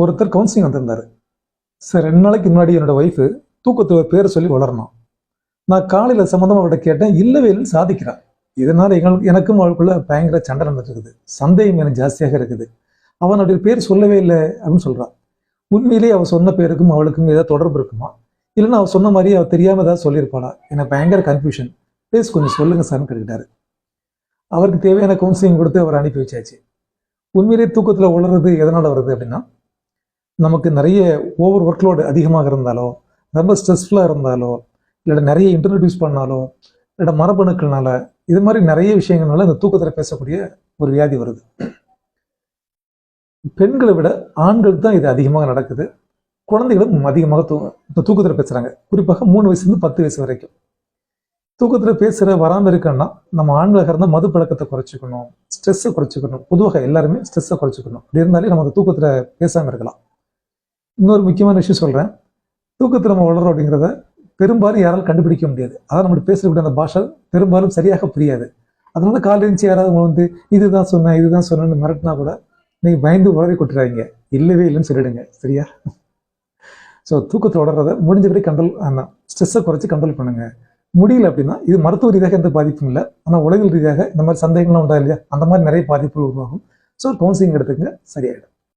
ஒருத்தர் கவுன்சிலிங் வந்திருந்தார். சார் ரெண்டு நாளைக்கு முன்னாடி என்னோட ஒய்ஃபு தூக்கத்தில் பேர் சொல்லி வளரணும். நான் காலையில் சம்மந்தமாக அவர்கிட்ட கேட்டேன் இல்லவே இல்லைன்னு சாதிக்கிறான். இதனால் எங்களுக்கு எனக்கும் அவளுக்குள்ள பயங்கர சண்டை நடந்துருக்குது. இருக்குது சந்தேகம் எனக்கு ஜாஸ்தியாக இருக்குது. அவனுடைய பேர் சொல்லவே இல்லை அப்படின்னு சொல்கிறான் உண்மையிலேயே அவள் சொன்ன பேருக்கும் அவளுக்கும் ஏதாவது தொடர்பு இருக்குமா? இல்லைன்னா அவள் சொன்ன மாதிரி அவள் தெரியாமல் ஏதாவது சொல்லியிருப்பாளா? எனக்கு பயங்கர கன்ஃபியூஷன் ப்ளீஸ் கொஞ்சம் சொல்லுங்கள் சார்னு கேட்டுக்கிட்டாரு. அவருக்கு தேவையான கவுன்சிலிங் கொடுத்து அவர் அனுப்பி வச்சாச்சு. உண்மையிலேயே தூக்கத்தில் உளறது எதனால் வருது? அப்படின்னா நமக்கு நிறைய ஓவர் ஒர்க்லோடு அதிகமாக இருந்தாலோ ரொம்ப ஸ்ட்ரெஸ்ஃபுல்லாக இருந்தாலோ இல்லை நிறைய இன்டர்நெட் யூஸ் பண்ணாலோ இல்லை மரபணுக்கள்னால இது மாதிரி நிறைய விஷயங்கள்னால இந்த தூக்கத்தில் பேசக்கூடிய ஒரு வியாதி வருது. பெண்களை விட ஆண்களுக்கு தான் இது அதிகமாக நடக்குது. குழந்தைகளும் அதிகமாக தூ இப்போ தூக்கத்தில் பேசுகிறாங்க குறிப்பாக மூணு வயசுலேருந்து பத்து வயசு வரைக்கும். தூக்கத்தில் பேசுகிற வராமல் இருக்கன்னா நம்ம ஆண்களாக இருந்தால் மது பழக்கத்தை குறைச்சிக்கணும் ஸ்ட்ரெஸ்ஸை குறைச்சிக்கணும். பொதுவாக எல்லாருமே ஸ்ட்ரெஸ்ஸை குறைச்சிக்கணும். அப்படி இருந்தாலே நமக்கு தூக்கத்தில் பேசாமல் இருக்கலாம். இன்னொரு முக்கியமான விஷயம் சொல்கிறேன் தூக்கத்தில் நம்ம வளர்றோம் அப்படிங்கிறத பெரும்பாலும் யாரால் கண்டுபிடிக்க முடியாது. அதான் நம்மளுக்கு பேசக்கூடிய அந்த பாஷை பெரும்பாலும் சரியாக புரியாது. அதனால காலையில் இருந்துச்சு யாராவது உங்களை வந்து இதுதான் சொன்னேன் இதுதான் சொன்னேன்னு மிரட்டினா கூட நீங்கள் பயந்து உளறி கொட்டுறாங்க இல்லவே இல்லைன்னு சொல்லிடுங்க. சரியா? ஸோ தூக்கத்தில் உடறத முடிஞ்சபடி கண்ட்ரோல் ஆனால் ஸ்ட்ரெஸ்ஸை குறைச்சி கண்ட்ரோல் பண்ணுங்க. முடியல அப்படின்னா இது மருத்துவ ரீதியாக எந்த பாதிப்பும் இல்லை. ஆனால் உலகில் ரீதியாக இந்த மாதிரி சந்தேகங்கள்லாம் உண்டா இல்லையா அந்த மாதிரி நிறைய பாதிப்புகள் உருவாகும். ஸோ கவுன்சிலிங் எடுத்துக்கங்க. சரியாயிடும்.